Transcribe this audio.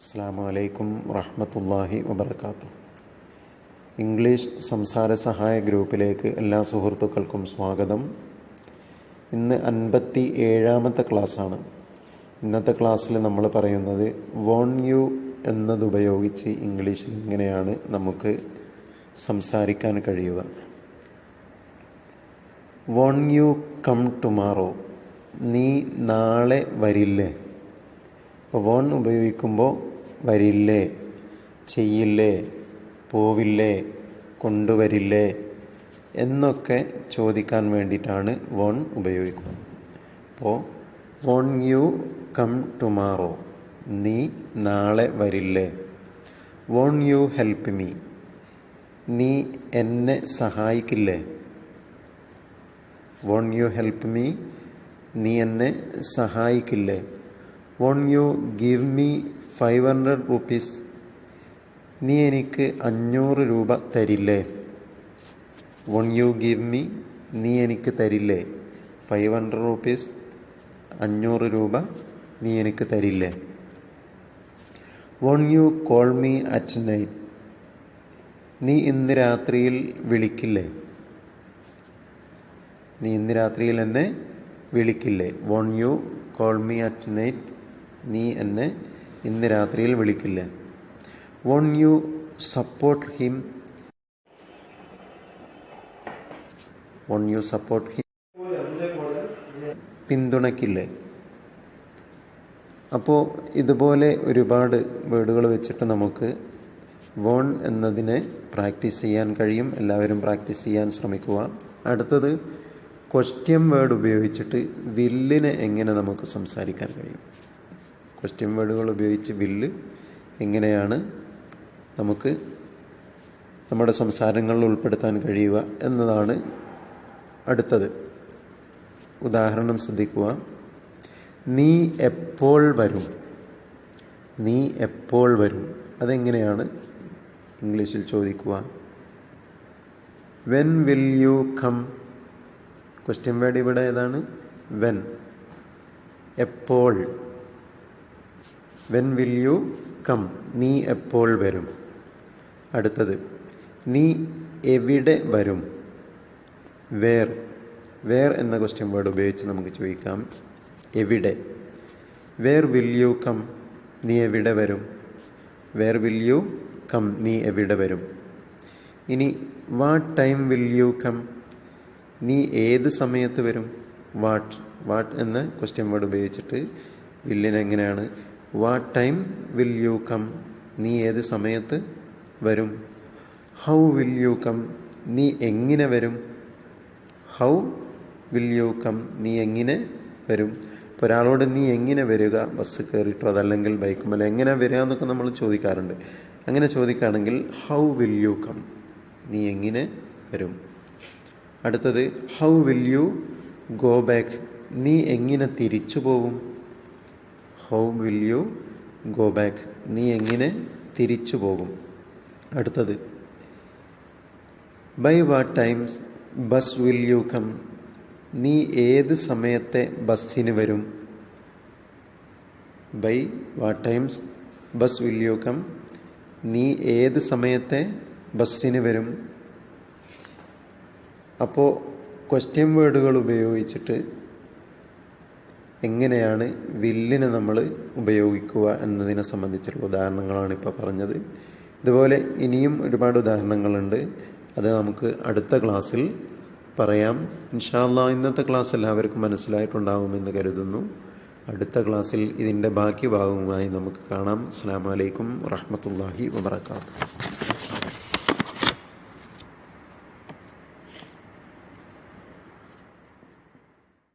അസ്സാം വലൈക്കും വറഹമത്തല്ലാഹി വബർക്കാത്തു ഇംഗ്ലീഷ് സംസാര സഹായ ഗ്രൂപ്പിലേക്ക് എല്ലാ സുഹൃത്തുക്കൾക്കും സ്വാഗതം. ഇന്ന് അൻപത്തി ഏഴാമത്തെ ക്ലാസ്സാണ്. ഇന്നത്തെ ക്ലാസ്സിൽ നമ്മൾ പറയുന്നത് വോൺ യു എന്നതുപയോഗിച്ച് ഇംഗ്ലീഷിൽ ഇങ്ങനെയാണ് നമുക്ക് സംസാരിക്കാൻ കഴിയുക. വോൺ യു കം ടുമാറോ നീ നാളെ വരില്ലേ? വോൺ ഉപയോഗിക്കുമ്പോൾ വരില്ലേ ചെയ്യില്ലേ പോവില്ലേ കൊണ്ടുവരില്ലേ എന്നൊക്കെ ചോദിക്കാൻ വേണ്ടിയിട്ടാണ് വോൺ ഉപയോഗിക്കുന്നത്. അപ്പോൾ വോൺ യു കം ടുമാറോ നീ നാളെ വരില്ലേ. വോൺ യു ഹെൽപ്പ് മീ നീ എന്നെ സഹായിക്കില്ലേ. വോൺ യു ഹെൽപ്പ് മീ നീ എന്നെ സഹായിക്കില്ലേ. Won't you give me five hundred rupees നീ എനിക്ക് അഞ്ഞൂറ് രൂപ തരില്ലേ? വോൺ യു ഗിവ് മീ നീ എനിക്ക് തരില്ലേ? ഫൈവ് ഹൺഡ്രഡ് റുപ്പീസ് അഞ്ഞൂറ് രൂപ നീ എനിക്ക് തരില്ലേ? Won't you call me at night നീ ഇന്ന് രാത്രിയിൽ വിളിക്കില്ലേ? നീ ഇന്ന് രാത്രിയിൽ എന്നെ വിളിക്കില്ലേ? Won't you call me at night നീ എന്നെ ഇന്ന് രാത്രിയിൽ വിളിക്കില്ല. Won't you support him won't you support him പിന്തുണയ്ക്കില്ലേ? അപ്പോൾ ഇതുപോലെ ഒരുപാട് വേർഡുകൾ വെച്ചിട്ട് നമുക്ക് വോൺ എന്നതിനെ പ്രാക്ടീസ് ചെയ്യാൻ കഴിയും. എല്ലാവരും പ്രാക്ടീസ് ചെയ്യാൻ ശ്രമിക്കുക. അടുത്തത് ക്വസ്റ്റ്യൻ വേർഡ് ഉപയോഗിച്ചിട്ട് വില്ലിനെ എങ്ങനെ നമുക്ക് സംസാരിക്കാൻ കഴിയും? ക്വസ്റ്റ്യൻ വേർഡുകൾ ഉപയോഗിച്ച് ബില്ല് എങ്ങനെയാണ് നമുക്ക് നമ്മുടെ സംസാരങ്ങളിൽ ഉൾപ്പെടുത്താൻ കഴിയുക എന്നതാണ് അടുത്തത്. ഉദാഹരണം ശ്രദ്ധിക്കുക. നീ എപ്പോൾ വരും? നീ എപ്പോൾ വരും? അതെങ്ങനെയാണ് ഇംഗ്ലീഷിൽ ചോദിക്കുക. When will you come question word ഇവിടെ ഏതാണ്? വെൻ എപ്പോൾ. വെൻ വിൽ യു കം നീ എപ്പോൾ വരും? അടുത്തത് നീ എവിടെ വരും? വേർ വേർ എന്ന ക്വസ്റ്റ്യൻ വേർഡ് ഉപയോഗിച്ച് നമുക്ക് ചോദിക്കാം. എവിടെ? വേർ വിൽ യു കം നീ എവിടെ വരും? വേർ വിൽ യു കം നീ എവിടെ വരും? ഇനി what time will you come നീ ഏത് സമയത്ത് വരും? വാട്ട് വാട്ട് എന്ന ക്വസ്റ്റ്യൻ വേർഡ് ഉപയോഗിച്ചിട്ട് വില്ലിന് എങ്ങനെയാണ് what time will you come നീ ഏത് സമയത്ത് വരും? ഹൗ വിൽ യു കം നീ എങ്ങനെ വരും? ഹൗ വിൽ യു കം നീ എങ്ങനെ വരും? ഇപ്പോൾ ഒരാളോട് നീ എങ്ങനെ വരിക? ബസ് കയറിയിട്ടോ അതല്ലെങ്കിൽ ബൈക്കുമല്ല എങ്ങനെ വരിക എന്നൊക്കെ നമ്മൾ ചോദിക്കാറുണ്ട്. അങ്ങനെ ചോദിക്കുകയാണെങ്കിൽ ഹൗ വിൽ യു കം നീ എങ്ങനെ വരും? അടുത്തത് how will you go back നീ എങ്ങനെ തിരിച്ചു പോകും? How will you go back? നീ എങ്ങനെ തിരിച്ചു പോകും? അടുത്തത് by what times bus will you come? നീ ഏത് സമയത്തെ ബസ്സിന് വരും? By what times bus will you come? നീ ഏത് സമയത്തെ ബസ്സിന് വരും? അപ്പോൾ ക്വസ്റ്റ്യൻ വേർഡുകൾ ഉപയോഗിച്ചിട്ട് എങ്ങനെയാണ് വില്ലിനെ നമ്മൾ ഉപയോഗിക്കുക എന്നതിനെ സംബന്ധിച്ചുള്ള ഉദാഹരണങ്ങളാണ് ഇപ്പോൾ പറഞ്ഞത്. ഇതുപോലെ ഇനിയും ഒരുപാട് ഉദാഹരണങ്ങളുണ്ട്. അത് നമുക്ക് അടുത്ത ക്ലാസ്സിൽ പറയാം. ഇൻഷാല്ല ഇന്നത്തെ ക്ലാസ് എല്ലാവർക്കും മനസ്സിലായിട്ടുണ്ടാകുമെന്ന് കരുതുന്നു. അടുത്ത ക്ലാസ്സിൽ ഇതിന്റെ ബാക്കി ഭാഗവുമായി നമുക്ക് കാണാം. അസ്സാം വലൈക്കും വറഹമത്തല്ലാഹി വാബർക്കാത്തു